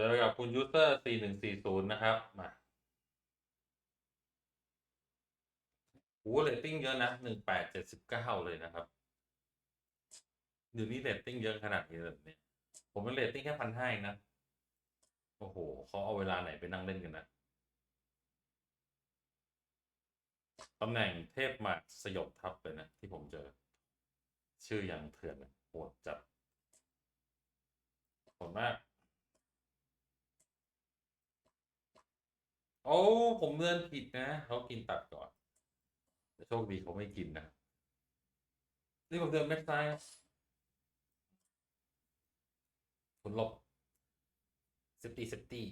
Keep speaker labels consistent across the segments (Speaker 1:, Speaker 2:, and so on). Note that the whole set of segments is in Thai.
Speaker 1: เจอกับคุณยูเซอร์สี่หนึ่งสี่ศูนย์นะครับ มาโอ้เรตติ้งเยอะนะหนึ่งแปดเจ็ดสิบเก้าเลยนะครับเดี๋ยวนี้เรตติ้งเยอะขนาดนี้เลยเนี่ยผมเป็นเรตติ้งแค่พันห้านะ โอ้โหเขาเอาเวลาไหนไปนั่งเล่นกันนะตำแหน่งเทพหมัดสยบทัพเลยนะ ที่ผมเจอ ชื่ออย่างเถื่อนโหดจัดโหดมาก โอ้ผมเลื่อนผิดนะเขากินตัดก่อนแต่โชคดีเขาไม่กินนะนี่ผมเดินแม็กซ้ายนะคุณลบเซฟตี้เซฟตี้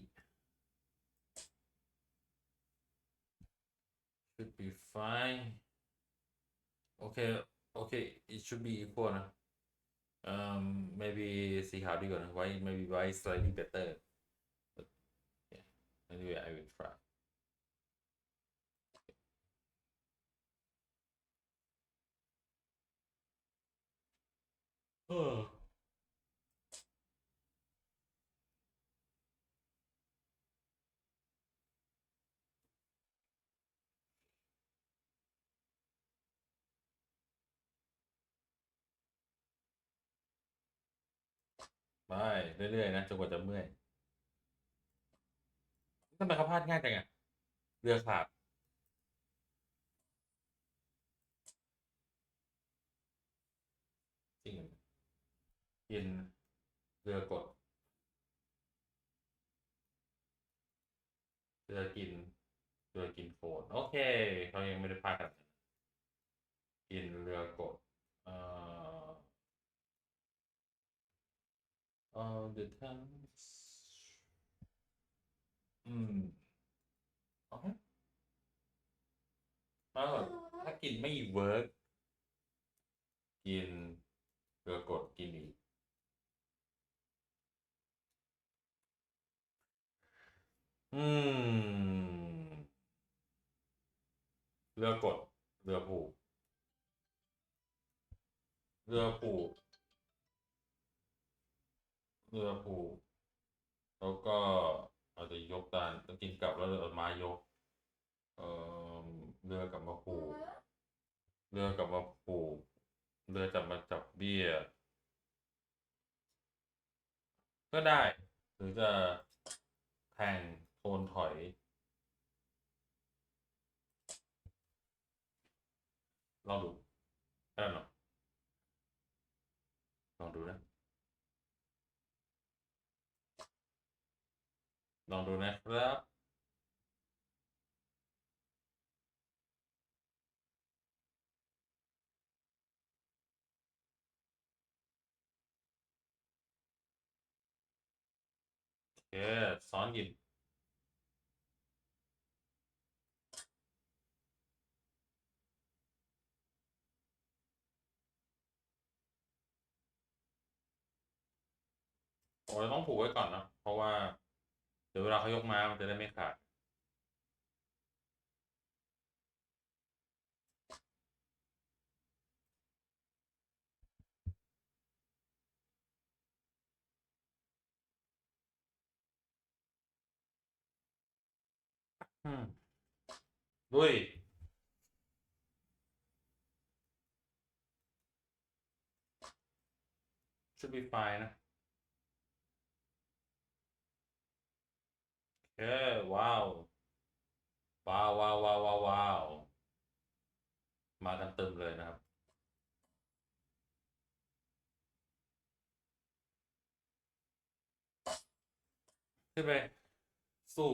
Speaker 1: should be fine okay okay it should be equal นะ um maybe สีขาวดีกว่านะ white maybe white slightly better but yeah anyway I will try เออ ไม่เรื่อยๆนะจนกว่าจะเมื่อยทำไมเขาพลาดง่ายจังอะเรือขาดจริงอกินเรือกดเรือกินเรือกินโฟนโอเคเขายังไม่ได้พลาดกันกินเรือกดเอ่อ all the time อืมโอเคแล้วถ้ากินไม่เวิร์กกินเรือกดกินอีกอืมเรือกดเรือผูกเรือผูก เรือผูกแล้วก็อาจจะยกดานต้องกินกลับแล้วเอาไม้ยก เออเรือกลับมาผูกเรือกลับมาผูกเรือจับมาจับเบี้ย ก็ได้ หรือจะแทงโทนถอย ลองดูได้หรอลองดูนะ ลองดูนะครับโอเคซ้อนหยิบโอ้ยต้องผูกไว้ก่อนนะ เพราะว่า ดี๋ยวเวลาเขายกมามันจะได้ไม่ขาดอืมดุยชุดบีไฟนะ โอเคว้าวว้าวว้าวว้าวว้าววาวมากันเต็มเลยนะครับขึ้นไปสู้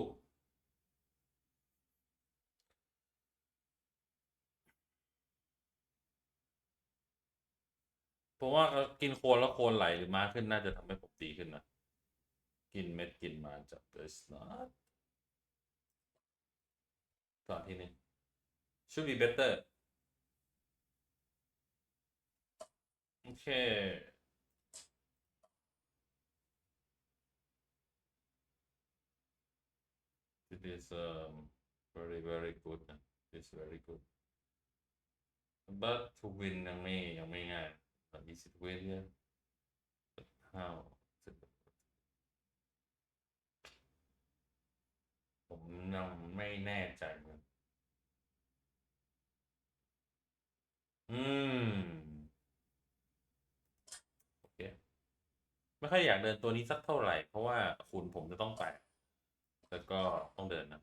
Speaker 1: ผมว่าเขากินโคนแล้วโคนไหลหรือมาขึ้นน่าจะทำให้ผมดีขึ้นนะ กินเม็ดกินมาจากเบสนา ตอนที่หนึ่ง should be better โอเค It is um, very very good นะ It's very good but to win ยังไม่ยังไม่ง่าย but is it win here but how ยังไม่แน่ใจเหมื อืม โอเค ไม่ค่อยอยากเดินตัวนี้สักเท่าไหร่ เพราะว่าคุณผมจะต้องแตะแล้วก็ต้องเดินนะ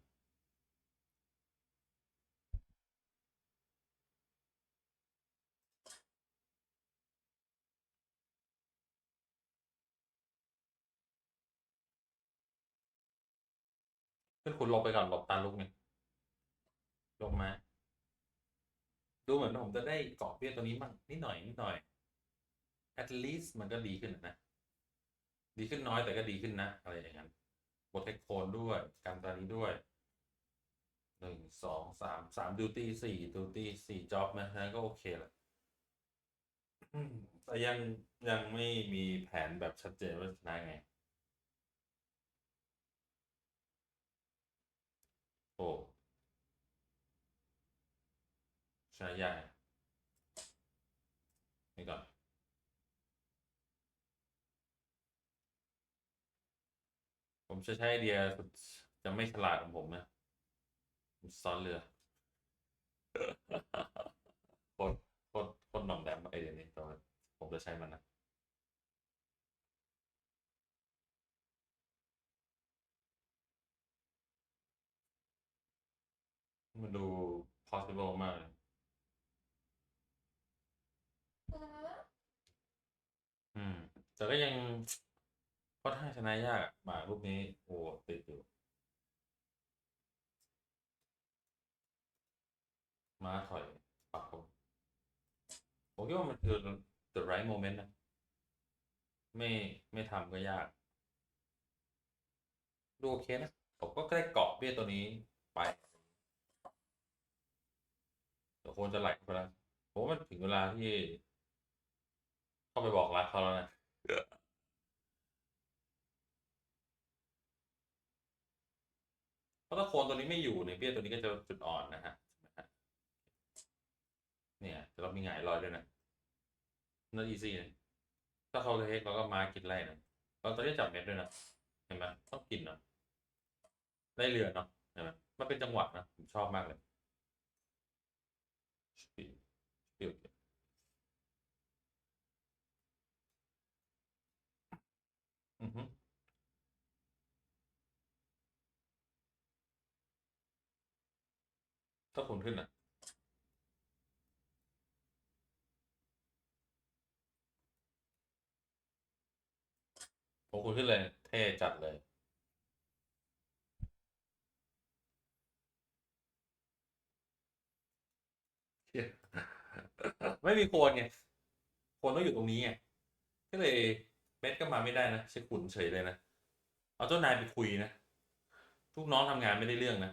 Speaker 1: ขึ้นคุณหลบไปก่อนหลบตาลุกเนี่ยลงมา ดูเหมือนผมจะได้เกาะเบี้ยตัวนี้บ้างนิดหน่อยนิดหน่อย at least มันก็ดีขึ้นนะ ดีขึ้นน้อยแต่ก็ดีขึ้นนะ อะไรอย่างนั้นโปรเทคโคนด้วยกันตานี้ด้วยหนึ่งสองสามสามดิวตี้สี่ดิวตี้สี่จ็อบนะฮะก็โอเคแหละแต่ยังยังไม่มีแผนแบบชัดเจนว่าชนะไง โอ้ ชนะยากนี่ก่อนผมจะใช้ไอเดียจะไม่ฉลาดของผมนะผมซ้อนเรือโคตรโคตรโคตรหน่อมแนมไอเดียนี้แต่ว่าผมจะใช้มันนะมันดู possible มากเลย อืม แต่ก็ยังค่อนข้างชนะยากอะหมากรูปนี้โอ้ติดอยู่ม้าถอยปักผมผมคิดว่ามันคือ the right moment นะ ไม่ไม่ทำก็ยาก ดูโอเคนะ ผมก็ได้เกาะเบี้ยตัวนี้ไปเดี๋ยวควรจะไหลไปแล้วผมว่ามันถึงเวลาที่ ไปบอกรักเขาแล้วนะเพราะถ้าโคนตัวนี้ไม่อยู่เนี่ยเบี้ยตัวนี้ก็จะจุดอ่อนนะฮะ เนี่ยแต่เรามีหงายรอยด้วยนะนั่นอีซี่นะถ้าเขาเล็กเราก็มากินไล่นะเราตอนนี้จับเม็ดด้วยนะ เห็นไหมต้องกินเนาะได้เรือเนาะเห็นไหมมันเป็นจังหวะนะ ผมชอบมากเลยสปี ถ้าคุณขึ้นอะ ผมคุณขึ้นเลย เท่จัดเลย เหี้ยไม่มีโคนไง โคนต้องอยู่ตรงนี้ไง ก็เลย เม็ดก็มาไม่ได้นะใช้ขุนเฉยเลยนะ เอาเจ้านายไปคุยนะลูกน้องทำงานไม่ได้เรื่องนะ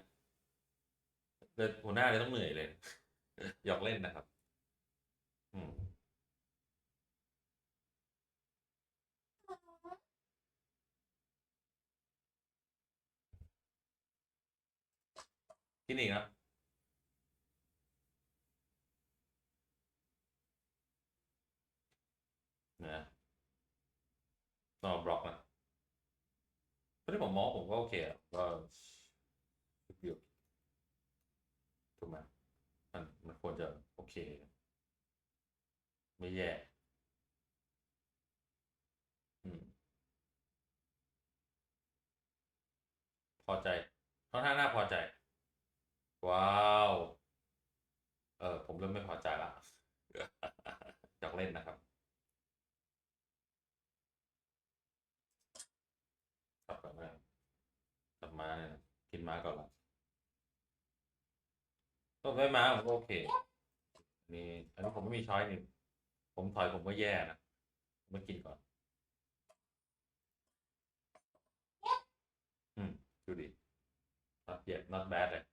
Speaker 1: เดินหัวหน้าเลยต้องเหนื่อยเลยหยอกเล่นนะครับ อืมกินอีกนะ ต้องเอบล็อกนะตอนที่ผมมองผมก็โอเคอะก็อยู่ถูกไหมมันมันควรจะโอเค ไม่แย่ อืม พอใจค่อนข้างน่าพอใจ ว้าว เออ ผมเริ่มไม่พอใจละอยากเล่นนะครับกลับก่อนนะกลับ มาเนี่ยกินม้าก่อนละต้มไม่ม้าผมก็โอเค นี่อันนี้ผมไม่มีช้อยนี่ผมถอยผมก็แย่นะมากินก่อน อืมดูดิ not yet not bad เลย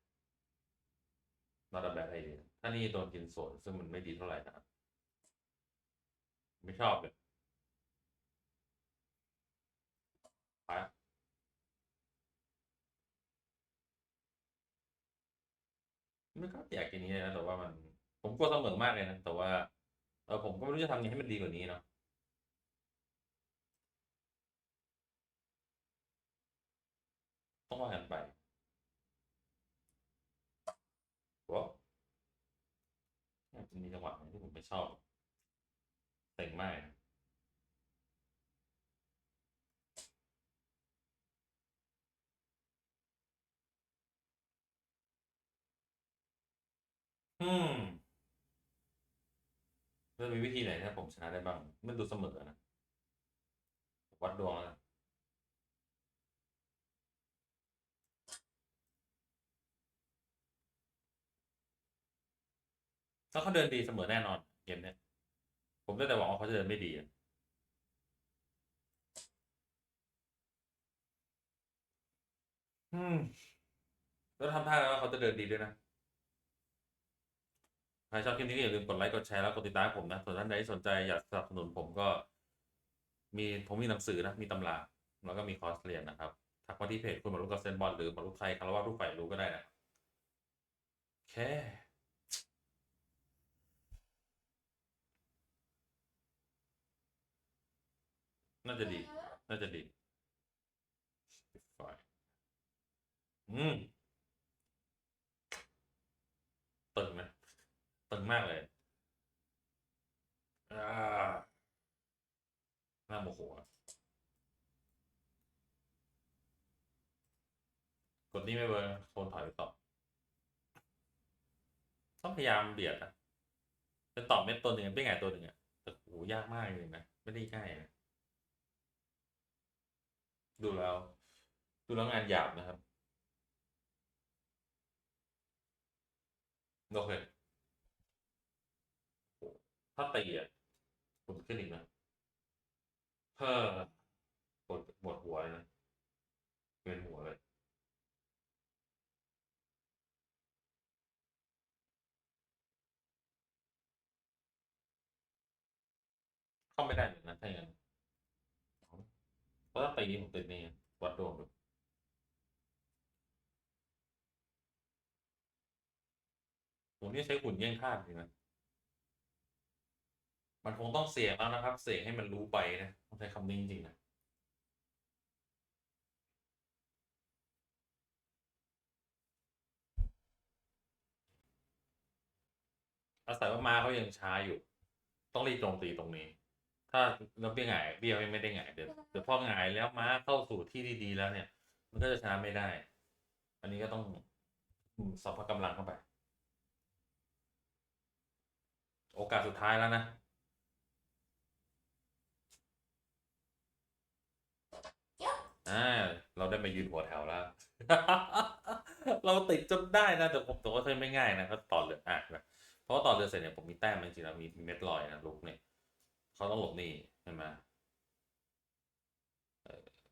Speaker 1: not a bad idea ถ้านี่โดนกินสวนซึ่งมันไม่ดีเท่าไหร่นะ ไม่ชอบเลย ไม่ก็อยากกินนี้นะแต่ว่ามัน ผมกลัวเสมอมากเลยนะแต่ว่าเออผมก็ไม่รู้จะทำยังไงให้มันดีกว่านี้เนาะต้องว่ากันไปวะมีจังหวะที่ผมไม่ชอบเต็งมาก จะมีวิธีไหนถ้าผมชนะได้บ้างมันดูเสมอนะ วัดดวงนะถ้าเขาเดินดีเสมอแน่นอน เกมเนี้ยผมได้แต่หวังว่าเขาจะเดินไม่ดีอะอืมแล้วทำท่าแล้วาเขาจะเดินดีด้วยนะ ครชอบคลิปนี้ก็อย่าลืมกดไลค์กดแชร์แล้วกดติดตามผมนะส่วนท่านใดที่สนใจอยากสนับสนุนผมก็มีผมมีหนังสือนะมีตำราแล้วก็มีคอร์สเรียนนะครับทักมาที่เพจคุณมารุกกับเซนบอลหรือมารุกไทยคารวะรูปไฟรู้ก็ได้นะแค่น่าจะดี น่าจะดี อืม ตึงนะ ตึงมากเลยอ่าน่าโมโหกดนี่ไม่เวิร์กโซนถอยไปต่อ ต้องพยายามเบียดนะจะตอบเม็ดตัวหนึ่งเป็นไงตัวหนึ่งอะแต่โหยากมากเลยนะ ไม่ได้ง่ายนะดูแล้ว ดูแล้วงานหยาบนะครับ โอเค ถ้าตีอะผมขึ้นอีกนะเฮ้อปวดปวดหัวนะเวียนหัวเลยเข้าไม่ได้เลยนะถ้าอย่างนั้นเพราะถ้าตีผมติดนี่วัดดวงดูผมนี่ใช้หุ่นแย่งธาตุจริงนะ มันคงต้องเสี่ยงแล้วนะครับ เสี่ยงให้มันรู้ไปนะต้องใช้คำนี้จริงๆนะอาศัยว่ามาเขายังช้าอยู่ ต้องรีบโจมตีตรงนี้ ถ้าเราเบี้ยหงายเบี้ยไม่ได้หงายเดี๋ยวเดี๋ยวพอหงายแล้วม้าเข้าสู่ที่ดีๆแล้วเนี่ย มันก็จะชนะไม่ได้ อันนี้ก็ต้องอืมสอบพกำลังเข้าไป โอกาสสุดท้ายแล้วนะ อ่าเราได้มายืนหัวแถวแล้ว เราติดจนได้นะแต่ผมตัวก็ไม่ง่ายนะเขาต่อเรืออะนะเพราะต่อเรือเสร็จเนี่ยผมมีแต้มจริงๆแล้วมีเม็ดลอยนะลูกเนี่ยเขาต้องหลบนี่ใช่ไหมเออ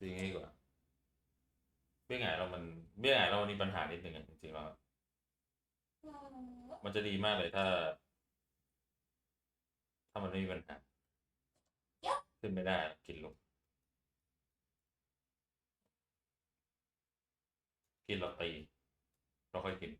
Speaker 1: ดีงี้ดีกว่า บี้ยหงายเรามันเบี้ยหงายเรามันมีปัญหานิดนึงอะจริงๆแล้วมันจะดีมากเลยถ้า ถ้ามันไม่มีปัญหา ขึ้นไม่ได้กินลง กินเราตีเราค่อยกิน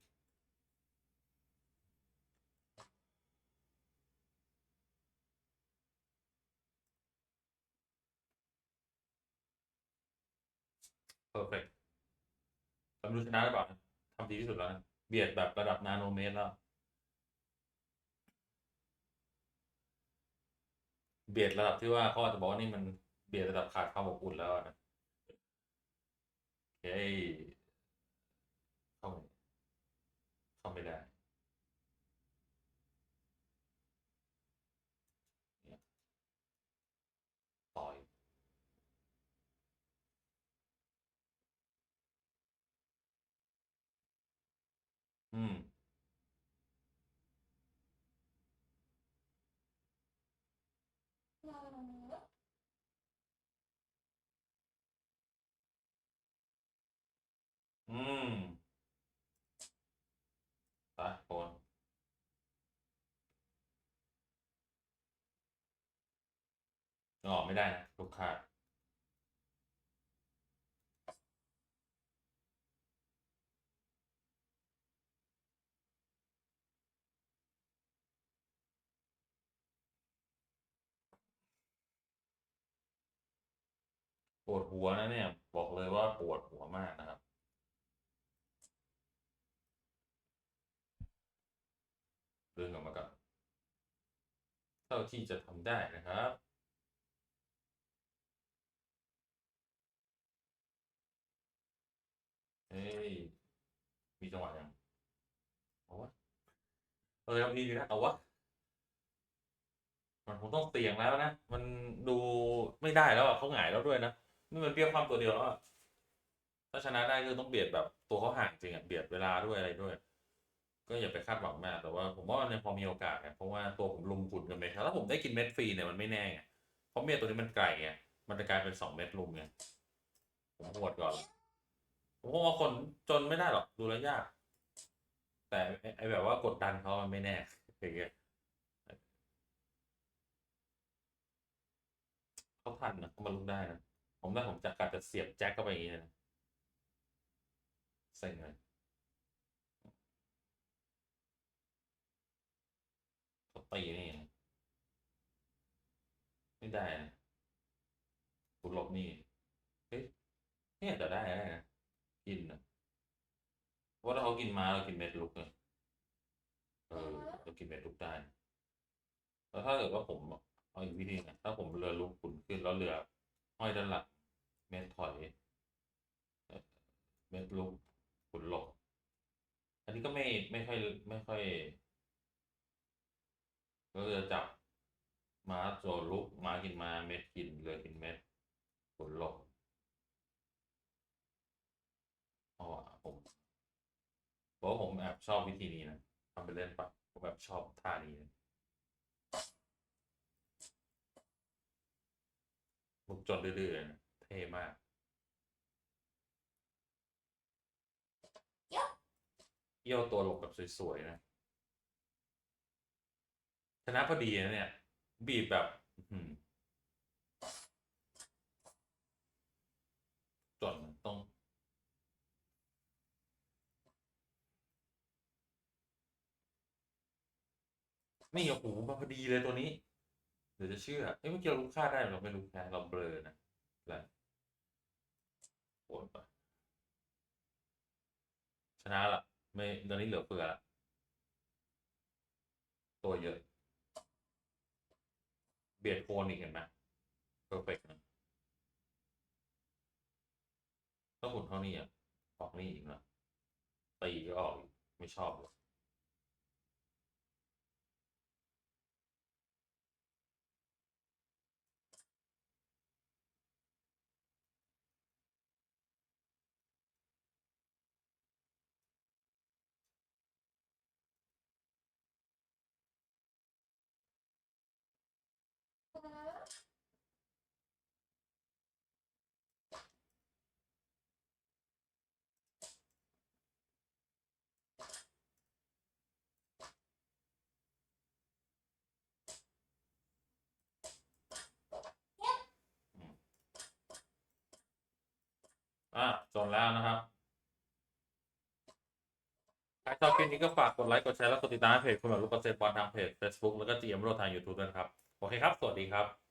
Speaker 1: เราไม่รู้ชนะหรือเปล่านะทำดีที่สุดแล้วนะเบียดแบบระดับนาโนเมตรแล้ว เบียดระดับที่ว่าเขาอาจจะบอกว่านี่มันเบียดระดับขาดความอบอุ่นแล้วอะนะเฮ้ยเข้าไม่เข้าไม่ได้เนี่ยต่อย อืม อืมตายโคนออกไม่ได้นะลูกค้า วดหัวนะเนี่ย บอกเลยว่าปวดหัวมากนะครับเรื่องออกมาก่อนเท่าที่จะทำได้นะครับเฮ้ยมีจังหวะยังเอาวะเออมีอยู่นะเอาวะมันคงต้องเสี่ยงแล้วนะ มันดูไม่ได้แล้วอะเขาหงายแล้วด้วยนะ นี่มันเปรี้ยความตัวเดียวแล้วอะถ้าชนะได้คือต้องเบียดแบบตัวเขาห่างจริงอะเบียดเวลาด้วยอะไรด้วย ก็อย่าไปคาดหวังมาก แต่ว่าผมว่ามันยังพอมีโอกาสไงเพราะว่าตัวผมลุมคุณกันไปครับถ้าผมได้กินเม็ดฟรีเนี่ยมันไม่แน่ไงเพราะเม็ดตัวนี้มันไกลไงมันจะกลายเป็นสองเม็ดลุมไงผมหวดก่อนผมว่าคนจนไม่ได้หรอกดูแลยาก แต่ไอ้ไอแบบว่ากดดันเขามันไม่แน่อย่างเงี้ยเขาทันนะเขามาลุกได้นะ ผมได้ผมจะกัดจะเสียบแจ็คเข้าไปอย่างนี้เลยนะเซ็งเลยเขาตีนี่นะไม่ได้นะคุณหลบนี่เฮ้ยเนี่ยจะได้ได้นะกินนะเพราะว่าถ้าเขากินมาเรากินเม็ดลุกเนี่ยเออเรากินเม็ดลุกได้แล้วถ้าเกิดว่าผมเอาอีกวิธีนะถ้าผมเรือลุกขุนขึ้นแล้วเรือ ห้อยด้านหลังเม็ดถอยเม็ดลุกขุนหลบอันนี้ก็ไม่ไม่ค่อยไม่ค่อยก็เรือจับม้าโจลุกม้ากินมาเม็ดกินเรือกินเม็ดขุนหลบเพราะว่าผมเพราะผมแอบชอบวิธีนี้นะทำไปเล่นปะผมแบบชอบท่านี้นะ ลุกจนดื้อยนะเท่มากเอี้ยวตัวหลงแบบสวยๆนะ ชนะพอดีนะเนี่ย บีบแบบอื้อหือจนต้องนี่โอ้โหมาพอดีเลยตัวนี้ เดี๋ยวจะเชื่อเอ้ยเมื่อกี้เรารู้ค่าได้เราไม่รู้ค่าเราเบลอนะแหละโอนไปชนะละไม่ตอนนี้เหลือเฟือละตัวเยอะ เบียดโคนอีกเห็นไหมเพอร์เฟกนะถ้าหุ่นเท่านี้อะออกนี่อีกนะตีก็ออกอีกไม่ชอบเลย อะจบแล้วนะครับใครชอบคลิปนี้ก็ฝากกดไลค์ กดแชร์ และกดติดตามเพจคุณแบบลูกเกษตรบอลทางเพจ Facebook แล้วก็จีเอ็มโรทาง YouTube ด้วยนะครับ โอเคครับ สวัสดีครับ